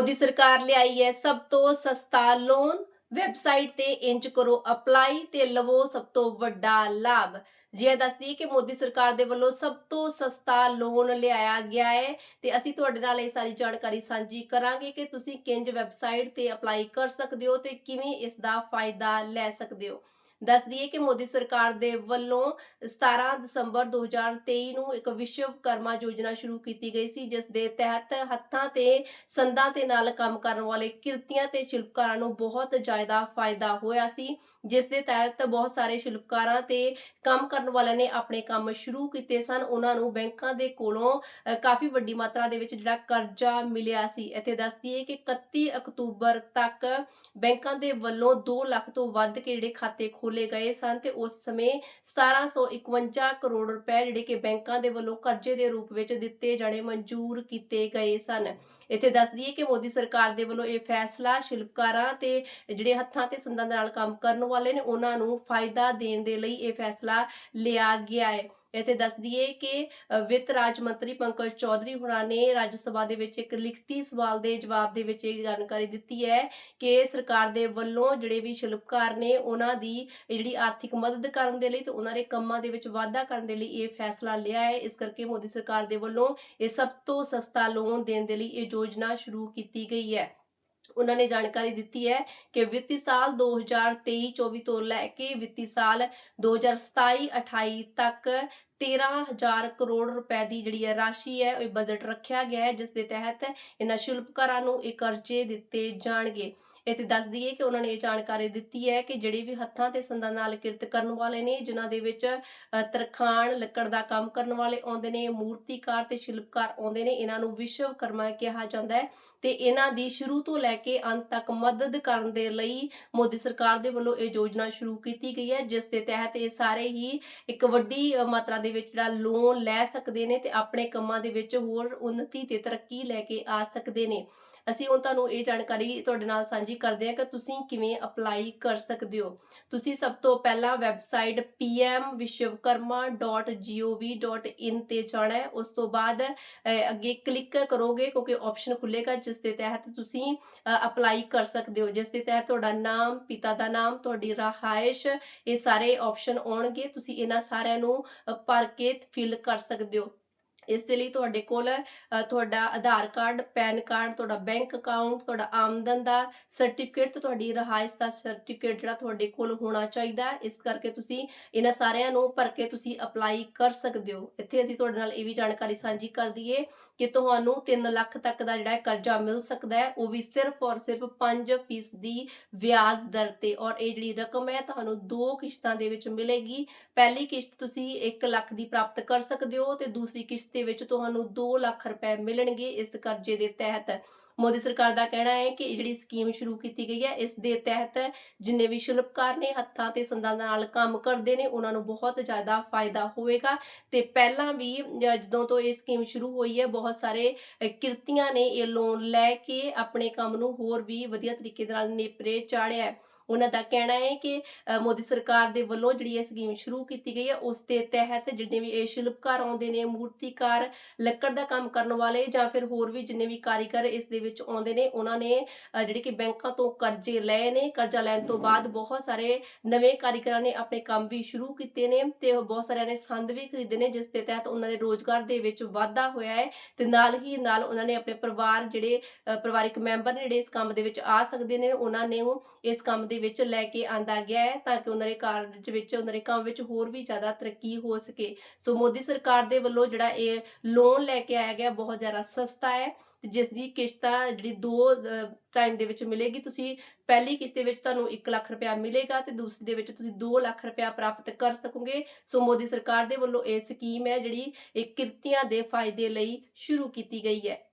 ਮੋਦੀ ਸਰਕਾਰ ਲਿਆਈ ਹੈ। ਸਭ ਤੋਂ ਸਸਤਾ ਲੋਨ ਵੈਬਸਾਈਟ ਤੇ ਇੰਜ ਕਰੋ ਅਪਲਾਈ ਤੇ ਲਵੋ ਸਭ ਤੋਂ ਵੱਡਾ ਲਾਭ। ਜੇ ਦੱਸਦੀ ਕਿ ਮੋਦੀ ਸਰਕਾਰ ਦੇ ਵੱਲੋਂ ਸਭ ਤੋਂ ਸਸਤਾ ਲੋਨ ਲਿਆਇਆ ਗਿਆ ਹੈ, ਤੇ ਅਸੀਂ ਤੁਹਾਡੇ ਨਾਲ ਇਹ ਸਾਰੀ ਜਾਣਕਾਰੀ ਸਾਂਝੀ ਕਰਾਂਗੇ ਕਿ ਤੁਸੀਂ ਕਿੰਜ ਵੈਬਸਾਈਟ ਤੇ ਅਪਲਾਈ ਕਰ ਸਕਦੇ ਹੋ ਤੇ ਕਿਵੇਂ ਇਸ ਦਾ ਫਾਇਦਾ ਲੈ ਸਕਦੇ ਹੋ। ਦੱਸ ਦਈਏ ਕਿ ਮੋਦੀ ਸਰਕਾਰ ਦੇ ਵੱਲੋਂ 17 ਦਸੰਬਰ 2023 ਨੂੰ ਇੱਕ ਵਿਸ਼ਵ ਕਰਮਾ ਯੋਜਨਾ ਸ਼ੁਰੂ ਕੀਤੀ ਗਈ ਸੀ, ਜਿਸ ਦੇ ਤਹਿਤ ਹੱਥਾਂ ਤੇ ਸੰਦਾਂ ਤੇ ਨਾਲ ਕੰਮ ਕਰਨ ਵਾਲੇ ਕਿਰਤੀਆਂ ਤੇ ਸ਼ਿਲਪਕਾਰਾਂ ਨੂੰ ਬਹੁਤ ਜ਼ਿਆਦਾ ਫਾਇਦਾ ਹੋਇਆ ਸੀ, ਜਿਸ ਦੇ ਤਹਿਤ ਬਹੁਤ ਸਾਰੇ ਸ਼ਿਲਪਕਾਰਾਂ ਤੇ ਕੰਮ ਕਰਨ ਵਾਲਿਆਂ ਨੇ ਆਪਣੇ ਕੰਮ ਸ਼ੁਰੂ ਕੀਤੇ ਸਨ। ਉਹਨਾਂ ਨੂੰ ਬੈਂਕਾਂ ਦੇ ਕੋਲੋਂ ਕਾਫੀ ਵੱਡੀ ਮਾਤਰਾ ਦੇ ਵਿੱਚ ਜਿਹੜਾ ਕਰਜ਼ਾ ਮਿਲਿਆ ਸੀ। ਇੱਥੇ ਦੱਸਦੀ ਦਈਏ ਕਿ 31 ਅਕਤੂਬਰ ਤੱਕ ਬੈਂਕਾਂ ਦੇ ਵੱਲੋਂ 2 ਲੱਖ ਤੋਂ ਵੱਧ ਕੇ ਜਿਹੜੇ ਖਾਤੇ ਖੋਲੇ ਗਏ ਸਨ ਤੇ ਉਸ ਸਮੇਂ 1751 ਕਰੋੜ ਰੁਪਏ ਜਿਹੜੇ ਕਿ ਬੈਂਕਾਂ ਦੇ ਵੱਲੋਂ ਕਰਜ਼ੇ ਦੇ ਰੂਪ ਵਿੱਚ ਦਿੱਤੇ ਜਾਣੇ ਮਨਜ਼ੂਰ ਕੀਤੇ ਗਏ ਸਨ। ਇੱਥੇ ਦੱਸ ਦਈਏ ਕਿ ਮੋਦੀ ਸਰਕਾਰ ਦੇ ਵੱਲੋਂ ਇਹ ਫੈਸਲਾ ਸ਼ਿਲਪਕਾਰਾਂ ਤੇ ਜਿਹੜੇ ਹੱਥਾਂ ਤੇ ਸੰਦਾਂ ਦੇ ਨਾਲ ਕੰਮ ਕਰਨ ਵਾਲੇ ਨੇ, ਉਹਨਾਂ ਨੂੰ ਫਾਇਦਾ ਦੇਣ ਦੇ ਲਈ ਇਹ ਫੈਸਲਾ ਲਿਆ ਗਿਆ ਹੈ। ਇਥੇ ਦੱਸ ਦਈਏ ਕਿ ਵਿੱਤ ਰਾਜ ਮੰਤਰੀ ਪੰਕਜ ਚੌਧਰੀ ਹੁਣਾਂ ਨੇ ਰਾਜ ਸਭਾ ਦੇ ਵਿੱਚ ਇੱਕ ਲਿਖਤੀ ਸਵਾਲ ਦੇ ਜਵਾਬ ਦੇ ਵਿੱਚ ਇਹ ਜਾਣਕਾਰੀ ਦਿੱਤੀ ਹੈ ਕਿ ਸਰਕਾਰ ਦੇ ਵੱਲੋਂ ਜਿਹੜੇ ਵੀ ਸ਼ਿਲਪਕਾਰ ਨੇ ਉਹਨਾਂ ਦੀ ਜਿਹੜੀ ਆਰਥਿਕ ਮਦਦ ਕਰਨ ਦੇ ਲਈ ਤੇ ਉਹਨਾਂ ਦੇ ਕੰਮਾਂ ਦੇ ਵਿੱਚ ਵਾਧਾ ਕਰਨ ਦੇ ਲਈ ਇਹ ਫੈਸਲਾ ਲਿਆ ਹੈ। ਇਸ ਕਰਕੇ ਮੋਦੀ ਸਰਕਾਰ ਦੇ ਵੱਲੋਂ ਇਹ ਸਭ ਤੋਂ ਸਸਤਾ ਲੋਨ ਦੇਣ ਦੇ ਲਈ ਇਹ ਯੋਜਨਾ ਸ਼ੁਰੂ ਕੀਤੀ ਗਈ ਹੈ। ਉਹਨਾਂ ਨੇ ਜਾਣਕਾਰੀ ਦਿੱਤੀ ਹੈ ਕਿ ਵਿੱਤੀ ਸਾਲ 2023-24 ਤੋਂ ਲੈ ਕੇ ਵਿੱਤੀ ਸਾਲ 2027-28 ਤੱਕ 13000 ਕਰੋੜ ਰੁਪਏ ਦੀ ਜਿਹੜੀ ਹੈ ਰਾਸ਼ੀ ਹੈ, ਉਹ ਬਜਟ ਰੱਖਿਆ ਗਿਆ ਹੈ, ਜਿਸ ਦੇ ਤਹਿਤ ਇਹਨਾਂ ਸ਼ਿਲਪਕਾਰਾਂ ਨੂੰ ਇਹ ਕਰਜ਼ੇ ਦਿੱਤੇ ਜਾਣਗੇ। ਇੱਥੇ ਦੱਸ ਦਈਏ ਕਿ ਉਹਨਾਂ ਨੇ ਇਹ ਜਾਣਕਾਰੀ ਦਿੱਤੀ ਹੈ ਕਿ ਜਿਹੜੇ ਵੀ ਹੱਥਾਂ ਤੇ ਸੰਦਾਂ ਨਾਲ ਕਿਰਤ ਕਰਨ ਵਾਲੇ ਨੇ, ਜਿਨ੍ਹਾਂ ਦੇ ਵਿੱਚ ਤਰਖਾਣ, ਲੱਕੜ ਦਾ ਕੰਮ ਕਰਨ ਵਾਲੇ ਆਉਂਦੇ ਨੇ, ਮੂਰਤੀਕਾਰ ਤੇ ਸ਼ਿਲਪਕਾਰ ਆਉਂਦੇ ਨੇ, ਇਹਨਾਂ ਨੂੰ ਵਿਸ਼ਵਕਰਮਾ ਕਿਹਾ ਜਾਂਦਾ ਹੈ ਤੇ ਇਹਨਾਂ ਦੀ ਸ਼ੁਰੂ ਤੋਂ ਲੈ ਕੇ ਅੰਤ ਤੱਕ ਮਦਦ ਕਰਨ ਦੇ ਲਈ ਮੋਦੀ ਸਰਕਾਰ ਦੇ ਵੱਲੋਂ ਇਹ ਯੋਜਨਾ ਸ਼ੁਰੂ ਕੀਤੀ ਗਈ ਹੈ ਜਿਸ ਦੇ ਤਹਿਤ ਇਹ ਸਾਰੇ ਹੀ ਇੱਕ ਵੱਡੀ ਮਾਤਰਾ ਦੇ ਵਿੱਚ ਜਿਹੜਾ ਲੋਨ ਲੈ ਸਕਦੇ ਨੇ ਤੇ ਆਪਣੇ ਕੰਮਾਂ ਦੇ ਵਿੱਚ ਹੋਰ ਉન્નਤੀ ਤੇ ਤਰੱਕੀ ਲੈ ਕੇ ਆ ਸਕਦੇ ਨੇ। ਅਸੀਂ ਹੁਣ ਤੁਹਾਨੂੰ ਇਹ ਜਾਣਕਾਰੀ ਤੁਹਾਡੇ ਨਾਲ ਸਾਂਝੀ ਕਰਦੇ ਹਾਂ ਕਿ ਤੁਸੀਂ ਕਿਵੇਂ ਅਪਲਾਈ ਕਰ ਸਕਦੇ ਹੋ। ਤੁਸੀਂ ਸਭ ਤੋਂ ਪਹਿਲਾਂ ਵੈਬਸਾਈਟ pmvishwakarma.gov.in ਤੇ ਜਾਣਾ ਹੈ। ਉਸ ਤੋਂ ਬਾਅਦ ਅੱਗੇ ਕਲਿੱਕ ਕਰੋਗੇ ਕਿਉਂਕਿ ਆਪਸ਼ਨ ਖੁੱਲੇਗਾ ਜਿਸ ਦੇ ਤਹਿਤ ਤੁਸੀਂ ਅਪਲਾਈ ਕਰ ਸਕਦੇ ਹੋ। ਜਿਸ ਦੇ ਤਹਿਤ ਤੁਹਾਡਾ ਨਾਮ, ਪਿਤਾ ਦਾ ਨਾਮ, ਤੁਹਾਡੀ ਰਹਾਇਸ਼, ਇਹ ਸਾਰੇ ਆਪਸ਼ਨ ਆਉਣਗੇ। ਤੁਸੀਂ ਇਹਨਾਂ ਸਾਰਿਆਂ ਨੂੰ ਭਰ ਕੇ ਫਿਲ ਕਰ ਸਕਦੇ ਹੋ। ਇਸ ਦੇ ਲਈ ਤੁਹਾਡੇ ਕੋਲ ਤੁਹਾਡਾ ਆਧਾਰ ਕਾਰਡ, ਪੈਨ ਕਾਰਡ, ਤੁਹਾਡਾ ਬੈਂਕ ਅਕਾਊਂਟ, ਤੁਹਾਡਾ ਆਮਦਨ ਦਾ ਸਰਟੀਫਿਕੇਟ ਤੇ ਤੁਹਾਡੀ ਰਹਾਇਸ਼ ਦਾ ਸਰਟੀਫਿਕੇਟ ਜਿਹੜਾ ਤੁਹਾਡੇ ਕੋਲ ਹੋਣਾ ਚਾਹੀਦਾ ਇਸ ਕਰਕੇ ਤੁਸੀਂ ਇਹਨਾਂ ਸਾਰਿਆਂ ਨੂੰ ਭਰ ਕੇ ਤੁਸੀਂ ਅਪਲਾਈ ਕਰ ਸਕਦੇ ਹੋ। ਇੱਥੇ ਅਸੀਂ ਤੁਹਾਡੇ ਨਾਲ ਇਹ ਵੀ ਜਾਣਕਾਰੀ ਸਾਂਝੀ ਕਰ ਦਈਏ ਕਿ ਤੁਹਾਨੂੰ 3 ਲੱਖ ਤੱਕ ਦਾ ਜਿਹੜਾ ਕਰਜ਼ਾ ਮਿਲ ਸਕਦਾ ਹੈ। ਉਹ ਵੀ ਸਿਰਫ ਔਰ ਸਿਰਫ 5% ਦੀ ਵਿਆਜ ਦਰ ਤੇ ਔਰ ਇਹ ਜਿਹੜੀ ਰਕਮ ਹੈ ਤੁਹਾਨੂੰ ਦੋ ਕਿਸ਼ਤਾਂ ਦੇ ਵਿੱਚ ਮਿਲੇਗੀ। ਪਹਿਲੀ ਕਿਸ਼ਤ ਤੁਸੀਂ 1 ਲੱਖ ਦੀ ਪ੍ਰਾਪਤ ਕਰ ਸਕਦੇ ਹੋ ਤੇ ਦੂਸਰੀ ਕਿਸ਼ਤ ਦੇ ਵਿੱਚ ਤੁਹਾਨੂੰ 2 ਲੱਖ ਰੁਪਏ ਮਿਲਣਗੇ ਇਸ ਕਰਜ਼ੇ ਦੇ ਤਹਿਤ। ਮੋਦੀ ਸਰਕਾਰ ਦਾ ਕਹਿਣਾ ਹੈ ਕਿ ਜਿਹੜੀ ਸਕੀਮ ਸ਼ੁਰੂ ਕੀਤੀ ਗਈ ਹੈ, ਇਸ ਦੇ ਤਹਿਤ ਜਿੰਨੇ ਵੀ ਸ਼ਿਲਪਕਾਰ ਨੇ ਹੱਥਾਂ ਤੇ ਸੰਦਾਂ ਨਾਲ ਕੰਮ ਕਰਦੇ ਨੇ, ਉਹਨਾਂ ਨੂੰ ਬਹੁਤ ਜ਼ਿਆਦਾ ਫਾਇਦਾ ਹੋਵੇਗਾ। ਤੇ ਪਹਿਲਾਂ ਵੀ ਜ- ਜਦੋਂ ਤੋਂ ਇਹ ਸਕੀਮ ਸ਼ੁਰੂ ਹੋਈ ਹੈ, ਬਹੁਤ ਸਾਰੇ ਕਿਰਤੀਆਂ ਨੇ ਇਹ ਲੋਨ ਲੈ ਕੇ ਆਪਣੇ ਕੰਮ ਨੂੰ ਹੋਰ ਵੀ ਵਧੀਆ ਤਰੀਕੇ ਨਾਲ ਨੇਪਰੇ ਚਾੜਿਆ ਹੈ। ਉਹਨਾਂ ਦਾ ਕਹਿਣਾ ਹੈ ਕਿ ਮੋਦੀ ਸਰਕਾਰ ਦੇ ਵੱਲੋਂ ਜਿਹੜੀ ਇਹ ਸਕੀਮ ਸ਼ੁਰੂ ਕੀਤੀ ਗਈ ਹੈ, ਉਸ ਦੇ ਤਹਿਤ ਜਿੰਨੇ ਵੀ ਇਹ ਸ਼ਿਲਪਕਾਰ ਆਉਂਦੇ ਨੇ, ਮੂਰਤੀਕਾਰ, ਲੱਕੜ ਦਾ ਕੰਮ ਕਰਨ ਵਾਲੇ ਜਾਂ ਫਿਰ ਹੋਰ ਵੀ ਜਿੰਨੇ ਵੀ ਕਾਰੀਗਰ ਇਸ ਦੇ ਵਿੱਚ ਆਉਂਦੇ ਨੇ, ਉਹਨਾਂ ਨੇ ਜਿਹੜੇ ਕਿ ਬੈਂਕਾਂ ਤੋਂ ਕਰਜ਼ੇ ਲਏ ਨੇ, ਕਰਜ਼ਾ ਲੈਣ ਤੋਂ ਬਾਅਦ ਬਹੁਤ ਸਾਰੇ ਨਵੇਂ ਕਾਰੀਗਰਾਂ ਨੇ ਆਪਣੇ ਕੰਮ ਵੀ ਸ਼ੁਰੂ ਕੀਤੇ ਨੇ ਤੇ ਉਹ ਬਹੁਤ ਸਾਰਿਆਂ ਨੇ ਸੰਦ ਵੀ ਖਰੀਦੇ ਨੇ, ਜਿਸ ਦੇ ਤਹਿਤ ਉਹਨਾਂ ਦੇ ਰੋਜ਼ਗਾਰ ਦੇ ਵਿੱਚ ਵਾਧਾ ਹੋਇਆ ਹੈ ਤੇ ਨਾਲ ਹੀ ਨਾਲ ਉਹਨਾਂ ਨੇ ਆਪਣੇ ਪਰਿਵਾਰ ਜਿਹੜੇ ਪਰਿਵਾਰਿਕ ਮੈਂਬਰ ਜਿਹੜੇ ਇਸ ਕੰਮ ਦੇ ਵਿੱਚ ਆ ਸਕਦੇ ਨੇ, ਉਹਨਾਂ ਨੇ ਇਸ ਕੰਮ ਦੇ ਵਿੱਚ ਲੈ ਕੇ ਆਂਦਾ ਗਿਆ ਹੈ ਤਾਂ ਕਿ ਉਹਨਾਂ ਦੇ ਕਾਰਜ ਵਿੱਚ ਉਹਨਾਂ ਦੇ ਕੰਮ ਵਿੱਚ ਹੋਰ ਵੀ ਜ਼ਿਆਦਾ ਤਰੱਕੀ ਹੋ ਸਕੇ। ਸੋ ਮੋਦੀ ਸਰਕਾਰ ਦੇ ਵੱਲੋਂ ਜਿਹੜਾ ਇਹ ਲੋਨ ਲੈ ਕੇ ਆਇਆ ਗਿਆ ਬਹੁਤ ਜ਼ਿਆਦਾ ਸਸਤਾ ਹੈ ਜਿਸ ਦੀ ਕਿਸ਼ਤ ਜਿਹੜੀ ਦੋ ਟਾਈਮ ਦੇ ਵਿੱਚ ਮਿਲੇਗੀ। ਤੁਸੀਂ ਪਹਿਲੀ ਕਿਸ਼ਤ ਦੇ ਵਿੱਚ ਤੁਹਾਨੂੰ 1 ਲੱਖ ਰੁਪਇਆ ਮਿਲੇਗਾ ਤੇ ਦੂਸਰੀ ਦੇ ਵਿੱਚ ਤੁਸੀਂ 2 ਲੱਖ ਰੁਪਇਆ ਪ੍ਰਾਪਤ ਕਰ ਸਕੋਗੇ। ਸੋ ਮੋਦੀ ਸਰਕਾਰ ਦੇ ਵੱਲੋਂ ਇਹ ਸਕੀਮ ਹੈ ਜਿਹੜੀ ਇਹ ਕਿਰਤੀਆਂ ਦੇ ਫਾਇਦੇ ਲਈ ਸ਼ੁਰੂ ਕੀਤੀ ਗਈ ਹੈ।